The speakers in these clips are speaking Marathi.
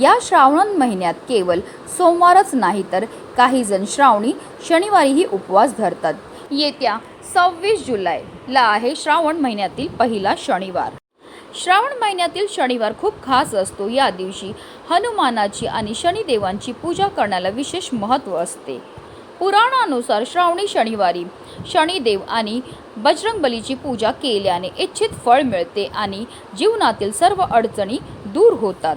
या श्रावण महिन्यात केवळ सोमवारच नाही तर काही जण श्रावणी शनिवारीही उपवास धरतात. येत्या सव्वीस जुलैला आहे श्रावण महिन्यातील पहिला शनिवार. श्रावण महिन्यातील शनिवार खूप खास असतो. या दिवशी हनुमानाची आणि शनिदेवांची पूजा करण्याला विशेष महत्त्व असते. पुराणानुसार श्रावणी शनिवारी शनिदेव आणि बजरंगबलीची पूजा केल्याने इच्छित फळ मिळते आणि जीवनातील सर्व अडचणी दूर होतात.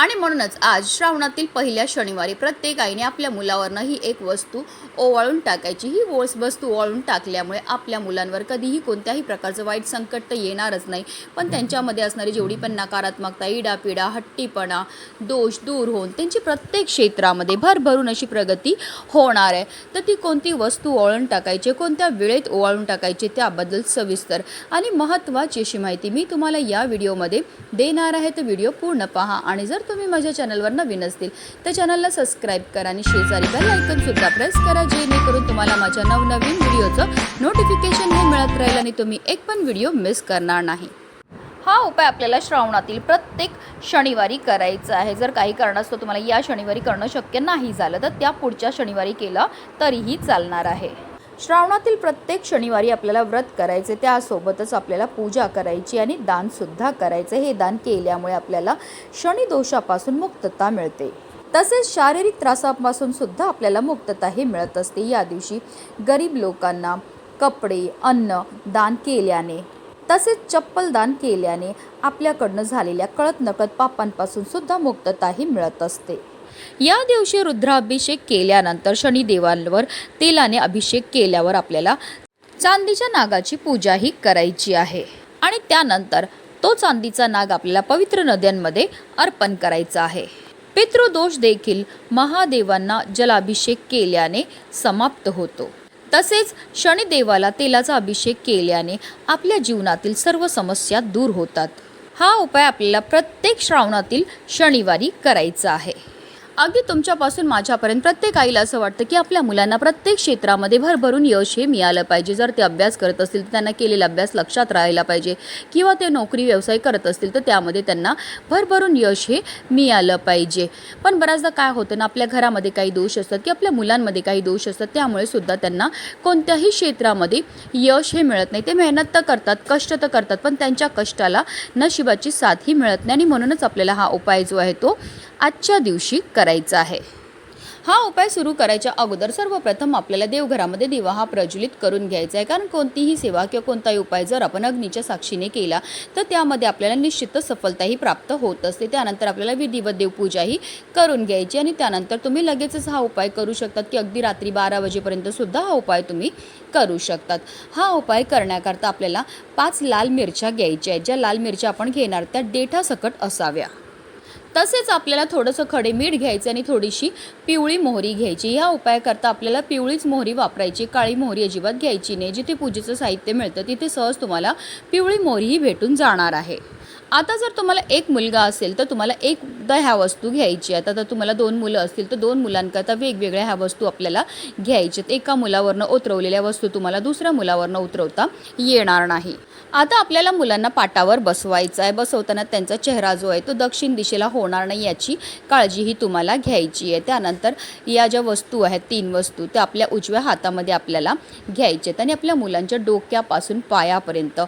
आणि म्हणूनच आज श्रावणातील पहिल्या शनिवारी प्रत्येक आईने आपल्या मुलावरनं ही एक वस्तू ओवाळून टाकायची. ही वोस वस्तू ओवाळून टाकल्यामुळे आपल्या मुलांवर कधीही कोणत्याही प्रकारचं वाईट संकट तर येणारच नाही. पण त्यांच्यामध्ये असणारी जेवढी पण नकारात्मकता इडापिडा हट्टीपणा दोष दूर होऊन त्यांची प्रत्येक क्षेत्रामध्ये भरभरून अशी प्रगती होणार आहे. तर ती कोणती वस्तू ओवाळून टाकायची कोणत्या वेळेत ओवाळून टाकायची त्याबद्दल सविस्तर आणि महत्त्वाची अशी माहिती मी तुम्हाला या व्हिडिओमध्ये देणार आहे. तर व्हिडिओ पूर्ण पहा आणि जर तुम्ही माझ्या चॅनलवर नवीन असतील तर चॅनलला सबस्क्राईब करा आणि शेजारी बेल आयकनसुद्धा प्रेस करा जेणेकरून तुम्हाला माझ्या नवनवीन व्हिडिओचं नोटिफिकेशन हे मिळत राहील आणि तुम्ही एक पण व्हिडिओ मिस करणार नाही. हा उपाय आपल्याला श्रावणातील प्रत्येक शनिवारी करायचा आहे. जर काही कारणास्तव तुम्हाला या शनिवारी करणं शक्य नाही झालं तर त्या पुढच्या शनिवारी केलं तरीही चालणार आहे. श्रावणातील प्रत्येक शनिवारी आपल्याला व्रत करायचे त्यासोबतच आपल्याला पूजा करायची आणि दानसुद्धा करायचे. हे दान केल्यामुळे आपल्याला शनिदोषापासून मुक्तता मिळते. तसेच शारीरिक त्रासापासून सुद्धा आपल्याला मुक्तता हे मिळत असते. या दिवशी गरीब लोकांना कपडे अन्न दान केल्याने तसेच चप्पल दान केल्याने आपल्याकडनं झालेल्या कळत नकळत पापांपासून सुद्धा मुक्तताही मिळत असते. या दिवशी रुद्राभिषेक केल्यानंतर शनिदेवांवर तेलाने अभिषेक केल्यावर आपल्याला चांदीच्या नागाची पूजाही करायची आहे. आणि त्यानंतर तो चांदीचा नाग आपल्याला पवित्र नद्यांमध्ये अर्पण करायचा आहे. पितृदोष देखील महादेवांना जलाभिषेक केल्याने समाप्त होतो. तसेच शनिदेवाला तेलाचा अभिषेक केल्याने आपल्या जीवनातील सर्व समस्या दूर होतात. हा उपाय आपल्याला प्रत्येक श्रावणातील शनिवारी करायचा आहे. अगदी तुमच्यापासून माझ्यापर्यंत प्रत्येक आईला असं वाटतं की आपल्या मुलांना प्रत्येक क्षेत्रामध्ये भरभरून यश हे मिळालं पाहिजे. जर ते अभ्यास करत असतील तर त्यांना केलेला अभ्यास लक्षात राहायला पाहिजे. किंवा ते नोकरी व्यवसाय करत असतील तर त्यामध्ये त्यांना भरभरून यश हे मिळालं पाहिजे. पण बऱ्याचदा काय होतं ना आपल्या घरामध्ये काही दोष असतात की आपल्या मुलांमध्ये काही दोष असतात त्यामुळे सुद्धा त्यांना कोणत्याही क्षेत्रामध्ये यश हे मिळत नाही. ते मेहनत तर करतात कष्ट तर करतात पण त्यांच्या कष्टाला नशिबाची साथ ही मिळत नाही आणि म्हणूनच आपल्याला हा उपाय जो आहे तो आजच्या दिवशी करायचा आहे. हा उपाय सुरू करायच्या अगोदर सर्वप्रथम आपल्याला देवघरामध्ये दिवा हा प्रज्वलित करून घ्यायचा आहे. कारण कोणतीही सेवा किंवा कोणताही उपाय जर आपण अग्नीच्या साक्षीने केला तर त्यामध्ये आपल्याला निश्चितच सफलताही प्राप्त होत असते. त्यानंतर आपल्याला विधिवत देवपूजाही करून घ्यायची आणि त्यानंतर तुम्ही लगेचच हा उपाय करू शकतात की अगदी रात्री बारा वाजेपर्यंत सुद्धा हा उपाय तुम्ही करू शकतात. हा उपाय करण्याकरता आपल्याला पाच लाल मिरच्या घ्यायच्या आहेत. ज्या लाल मिरच्या आपण घेणार त्या डेठासकट असाव्या. तसेच आपल्याला थोडंसं खडे मीठ घ्यायचं आणि थोडीशी पिवळी मोहरी घ्यायची. ह्या उपायाकरता आपल्याला पिवळीच मोहरी वापरायची काळी मोहरी अजिबात घ्यायची नाही. जिथे पूजेचं साहित्य मिळतं तिथे सहज तुम्हाला पिवळी मोहरीही भेटून जाणार आहे. आता जर तुम्हाला एक मुलगा असेल तर तुम्हाला एकदा ह्या वस्तू घ्यायची आहेत आता तुम्हाला दोन मुलं असतील तर दोन मुलांकरता वेगवेगळ्या ह्या वस्तू आपल्याला घ्यायच्यात. एका मुलावरनं उतरवलेल्या वस्तू तुम्हाला दुसऱ्या मुलावरनं उतरवता येणार नाही. आता आपल्याला मुलांना पाटावर बसवायचं आहे. बसवताना त्यांचा चेहरा जो आहे तो दक्षिण दिशेला होणार नाही याची काळजीही तुम्हाला घ्यायची आहे. त्यानंतर या ज्या वस्तू आहेत तीन वस्तू त्या आपल्या उजव्या हातामध्ये आपल्याला घ्यायच्या आहेत आणि आपल्या मुलांच्या डोक्यापासून पायापर्यंत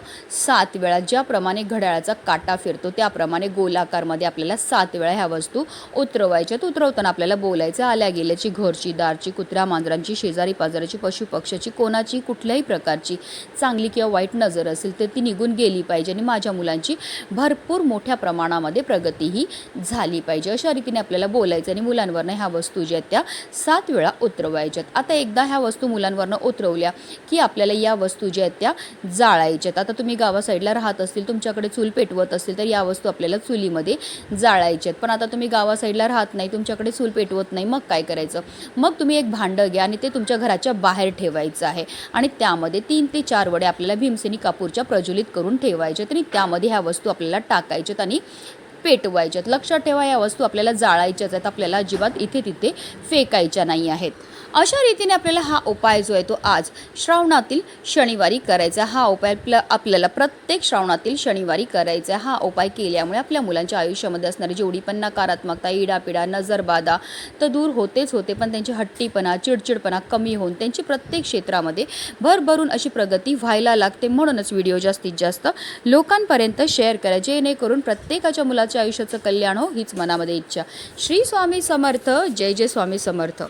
सात वेळा ज्याप्रमाणे घड्याळाचा काटा फिरतो त्याप्रमाणे गोलाकारमध्ये आपल्याला सात वेळा ह्या वस्तू उतरवायच्यात उतरवताना आपल्याला बोलायचं आल्या गेल्याची घरची दारची कुत्र्या मांजरांची शेजारी पाजाराची पशुपक्ष्याची कोणाची कुठल्याही प्रकारची चांगली किंवा वाईट नजर असेल तर ती निघून गेली पाहिजे आणि माझ्या मुलांची भरपूर मोठ्या प्रमाणामध्ये प्रगतीही झाली पाहिजे. अशा रीतीने आपल्याला बोलायचं आणि मुलांवरनं ह्या वस्तू ज्या आहेत त्या सात वेळा उतरवायच्यात. आता एकदा ह्या वस्तू मुलांवरनं उतरवल्या की आपल्याला या वस्तू ज्या आहेत त्या जाळायच्यात. आता तुम्ही गावा साईडला राहत असतील तुमच्याकडे चूल पेटवत असतील तर या वस्तू आपल्याला चुलीमध्ये जाळायच्यात पण आता तुम्ही गावा साईडला राहत नाही तुमच्याकडे चूल पेटवत नाही मग काय करायचं? मग तुम्ही एक भांडं घ्या आणि ते तुमच्या घराच्या बाहेर ठेवायचं आहे. आणि त्यामध्ये तीन ते चार वडे आपल्याला भीमसेनी कापूरच्या प्रज्वलित करून ठेवायच्यात आणि त्यामध्ये ह्या वस्तू आपल्याला टाकायच्यात आणि पेटवायच्यात लक्षात ठेवा या वस्तू आपल्याला जाळायच्याच आहेत. आपल्याला अजिबात इथे तिथे फेकायच्या नाही आहेत. अशा रीतीने आपल्याला हा उपाय जो आहे तो आज श्रावणातील शनिवारी करायचा हा उपाय आपल्या आपल्याला प्रत्येक श्रावणातील शनिवारी करायचा हा उपाय केल्यामुळे आपल्या मुलांच्या आयुष्यामध्ये असणारी जेवढी पण नकारात्मकता इडापिडा नजरबाधा तर दूर होतेच होते पण त्यांची हट्टीपणा चिडचिडपणा कमी होऊन त्यांची प्रत्येक क्षेत्रामध्ये भरभरून अशी प्रगती व्हायला लागते. म्हणूनच व्हिडिओ जास्तीत जास्त लोकांपर्यंत शेअर करा. जेणेकरून प्रत्येकाच्या मुलाच्या आयुष्याचं कल्याण हो हीच मनामध्ये इच्छा. श्री स्वामी समर्थ. जय जय स्वामी समर्थ.